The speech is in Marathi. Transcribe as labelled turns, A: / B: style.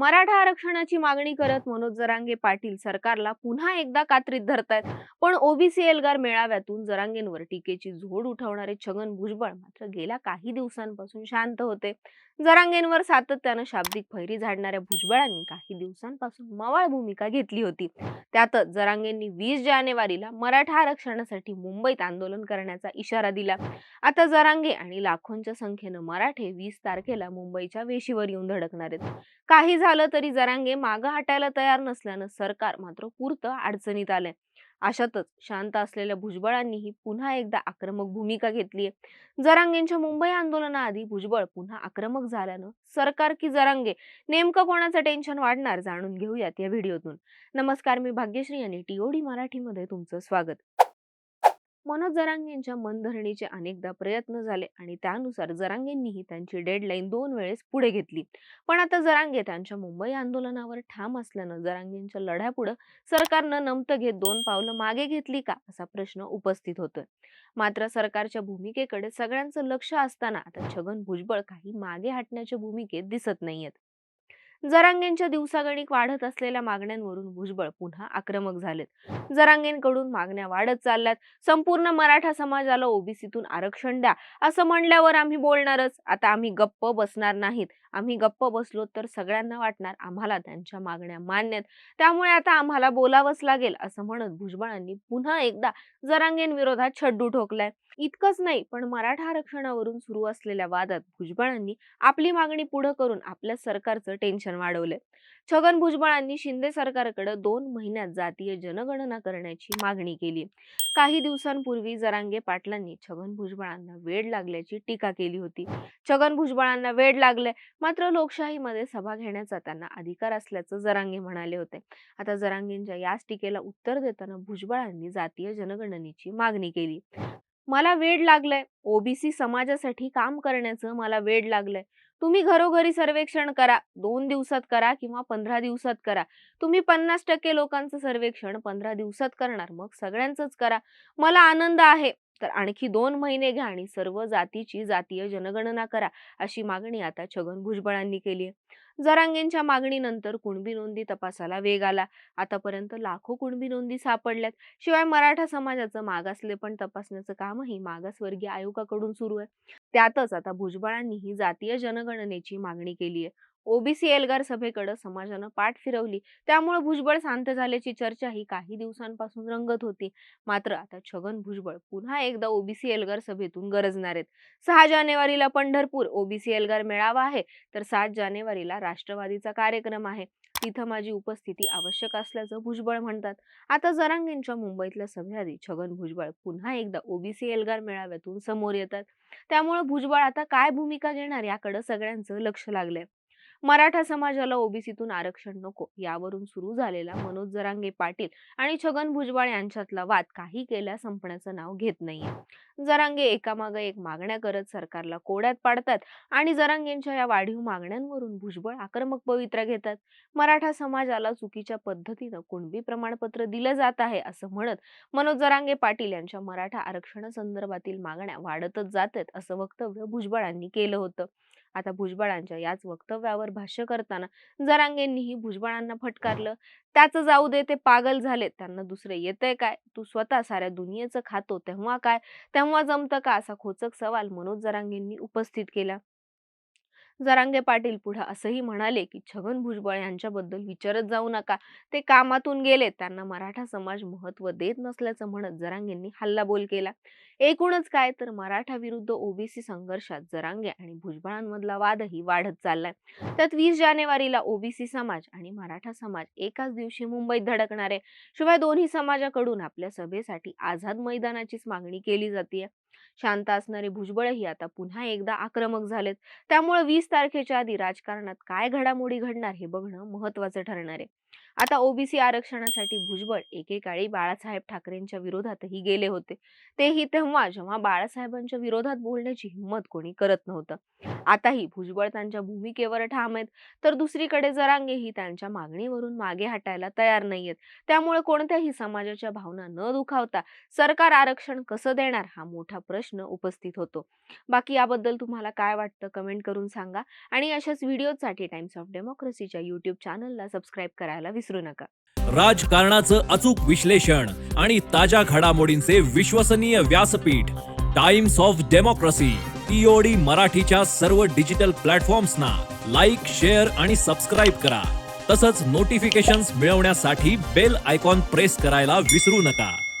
A: मराठा आरक्षणाची मागणी करत मनोज जरांगे पाटील सरकारला पुन्हा एकदा कात्रीत धरतायत. पण ओबीसी एल्गार मेळाव्यातून जरांगेंवर टीकेची झोड उठवणारे छगन भुजबळ मात्र गेल्या काही दिवसांपासून शांत होते. जरांगेंवर सातत्यानं शाब्दिक फैरी झाडणाऱ्या भुजबळांनी काही दिवसांपासून मवाळ भूमिका घेतली होती. त्यातच जरांगेंनी वीस जानेवारीला मराठा आरक्षणासाठी मुंबईत आंदोलन करण्याचा इशारा दिला. आता जरांगे आणि लाखोंच्या संख्येनं मराठे वीस तारखेला मुंबईच्या वेशीवर येऊन धडकणार आहेत. काही झालं तरी जरांगे मागं हटायला तयार नसल्यानं सरकार मात्र पुरतं अडचणीत आलंय. अशातच शांत असलेल्या भुजबळांनीही पुन्हा एकदा आक्रमक भूमिका घेतली आहे जरांगेंच्या मुंबई आंदोलनाआधी भुजबळ पुन्हा आक्रमक झाल्यानं सरकार की जरांगे नेमकं कोणाचं टेन्शन वाढणार जाणून घेऊयात या व्हिडिओतून. नमस्कार मी भाग्यश्री आणि टीओडी मराठीमध्ये तुमचं स्वागत. मनोज जरांगेंच्या मनधरणीचे अनेकदा प्रयत्न झाले आणि त्यानुसार जरांगेंनीही त्यांची डेडलाईन दोन वेळेस पुढे घेतली. पण आता जरांगे त्यांच्या मुंबई आंदोलनावर ठाम असल्यानं जरांगेंच्या लढ्यापुढं सरकारनं नमतं घेत दोन पावलं मागे घेतली का असा प्रश्न उपस्थित होतोय. मात्र सरकारच्या भूमिकेकडे सगळ्यांचं लक्ष असताना आता छगन भुजबळ काही मागे हटण्याच्या भूमिकेत दिसत नाहीयेत. जरांगेंच्या दिवसागणिक वाढत असलेल्या मागण्यांवरून भुजबळ पुन्हा आक्रमक झालेत. जरांगेंकडून मागण्या वाढत चालल्यात. संपूर्ण मराठा समाजाला ओबीसीतून आरक्षण द्या असं म्हणल्यावर आम्ही बोलणारच. आता आम्ही गप्प बसणार नाहीत. आम्ही गप्प बसलो तर सगळ्यांना वाटणार आम्हाला त्यांच्या मागण्या मान्य आहेत. त्यामुळे आता आम्हाला बोलावंच लागेल असं म्हणत भुजबळांनी पुन्हा एकदा जरांगेंविरोधात छड्डू ठोकलाय. इतकंच नाही पण मराठा आरक्षणावरून सुरू असलेल्या वादात भुजबळांनी आपली मागणी पुढे करून आपल्या सरकारचं टेन्शन वाढवलंय. छगन भुजबळांनी शिंदे सरकारकडे दोन महिन्यात जातीय जनगणना करण्याची मागणी केली काही दिवसांपूर्वी जरांगे पाटलांनी छगन भुजबळांना वेळ लागल्याची टीका केली होती. छगन भुजबळांना वेळ लागले मात्र लोकशाहीमध्ये सभा घेण्याचा त्यांना अधिकार असल्याचं जरांगे म्हणाले होते. आता जरांगेंच्या याच टीकेला उत्तर देताना भुजबळांनी जातीय जनगणनेची मागणी केली. मला वेळ लागलाय. ओबीसी समाजासाठी काम करण्याचं मला वेळ लागलंय. तुम्ही घरोघरी सर्वेक्षण करा. दोन दिवसात करा किंवा पंधरा दिवसात करा. तुम्ही पन्नास टक्के लोकांचं सर्वेक्षण पंधरा दिवसात करणार. मग सगळ्यांचंच करा. मला आनंद आहे. तर आणखी दोन महिने घ्या आणि सर्व जातीची जातीय जनगणना करा अशी मागणी आता छगन भुजबळांनी केली आहे. जरांगेंच्या मागणीनंतर कुणबी नोंदी तपासाला वेग आला. आतापर्यंत लाखो कुणबी नोंदी सापडल्यात. शिवाय मराठा समाजाचं मागासले पण तपासण्याचं कामही मागासवर्गीय आयोगाकडून सुरू आहे. त्यातच आता भुजबळांनीही जातीय जनगणनेची मागणी केली आहे. ओबीसी एल्गार सभेकडे समाजानं पाठ फिरवली. त्यामुळे भुजबळ शांत झाल्याची चर्चा ही काही दिवसांपासून रंगत होती. मात्र आता छगन भुजबळ पुन्हा एकदा ओबीसी एल्गार सभेतून गरजणार आहेत. सहा जानेवारीला पंढरपूर ओबीसी एल्गार मेळावा आहे तर सात जानेवारीला राष्ट्रवादीचा कार्यक्रम आहे. तिथं माझी उपस्थिती आवश्यक असल्याचं भुजबळ म्हणतात. आता जरांगेंच्या मुंबईतल्या सभेआधी छगन भुजबळ पुन्हा एकदा ओबीसी एल्गार मेळाव्यातून समोर येतात. त्यामुळे भुजबळ आता काय भूमिका घेणार याकडे सगळ्यांचं लक्ष लागलंय. मराठा समाजाला ओबीसीतून आरक्षण नको यावरून सुरू झालेला मनोज जरांगे पाटील आणि छगन भुजबळ यांच्यातला वाद काही केल्या संपण्याचं नाव घेत नाहीये. जरांगे एकामागे एक मागण्या करत सरकारला कोड्यात पाडतात आणि जरांगेंच्या या वाढीव मागण्यांवरून भुजबळ आक्रमक पवित्रा घेतात. मराठा समाजाला चुकीच्या पद्धतीनं कुणबी प्रमाणपत्र दिलं जात आहे असं म्हणत मनोज जरांगे पाटील यांच्या मराठा आरक्षणासंदर्भातील मागण्या वाढतच जातात असं वक्तव्य भुजबळांनी केलं होतं. आता भुजबळांच्या याच वक्तव्यावर भाष्य करताना जरांगेंनीही भुजबळांना फटकारलं त्याचं जाऊ दे ते पागल झाले त्यांना दुसरे येतंय काय? तू स्वतः साऱ्या दुनियेचं खातो तेव्हा काय? तेव्हा जमतं का? असा खोचक सवाल मनोज जरांगेंनी उपस्थित केला. जरांगे पाटील पुढे असंही म्हणाले की छगन भुजबळ यांच्याबद्दल विचारत जाऊ नका. ते कामातून गेले. त्यांना मराठा समाज महत्त्व देत नसल्याचं म्हणत जरांगेंनी हल्लाबोल केला. एकूणच काय तर मराठा विरुद्ध ओबीसी संघर्षात जरांगे आणि भुजबळांमधला वादही वाढत चाललाय. त्यात वीस जानेवारीला ओबीसी समाज आणि मराठा समाज एकाच दिवशी मुंबईत धडकणार. आहे शिवाय दोन्ही समाजाकडून आपल्या सभेसाठी आझाद मैदानाचीच मागणी केली जाते शांत असणारे भुजबळही आता पुन्हा एकदा आक्रमक झालेत. त्यामुळे वीस तारखेच्या आधी राजकारणात काय घडामोडी घडणार हे बघणं महत्वाचं ठरणार आहे. आता ओबीसी आरक्षणासाठी भुजबळ एकेकाळी बाळासाहेब ठाकरेंच्या विरोधातही गेले होते. तेही तेव्हा जेव्हा बाळासाहेबांच्या विरोधात बोलण्याची हिंमत कोणी करत नव्हतं. आताही भुजबळ त्यांच्या भूमिकेवर ठाम आहेत तर दुसरीकडे जरांगेही त्यांच्या मागणीवरून मागे हटायला तयार नाहीयेत. त्यामुळे कोणत्याही समाजाच्या भावना न दुखावता सरकार आरक्षण कसं देणार हा मोठा प्रश्न उपस्थित होतो. बाकी याबद्दल तुम्हाला काय वाटतं कमेंट करून सांगा. सांगा आणि अशाच व्हिडिओसाठी टाइम्स ऑफ डेमोक्रेसीच्या युट्यूब चॅनलला सबस्क्राईब करायला विसरू नका.
B: राजकारणाचं अचूक विश्लेषण आणि ताज्या घडामोडींचे विश्वसनीय व्यासपीठ टाइम्स ऑफ डेमोक्रेसी टीओडी मराठीच्या सर्व डिजिटल प्लॅटफॉर्म्सना लाईक शेअर आणि सबस्क्राईब करा. तसंच नोटिफिकेशन्स मिळवण्यासाठी बेल आयकॉन प्रेस करायला विसरू नका.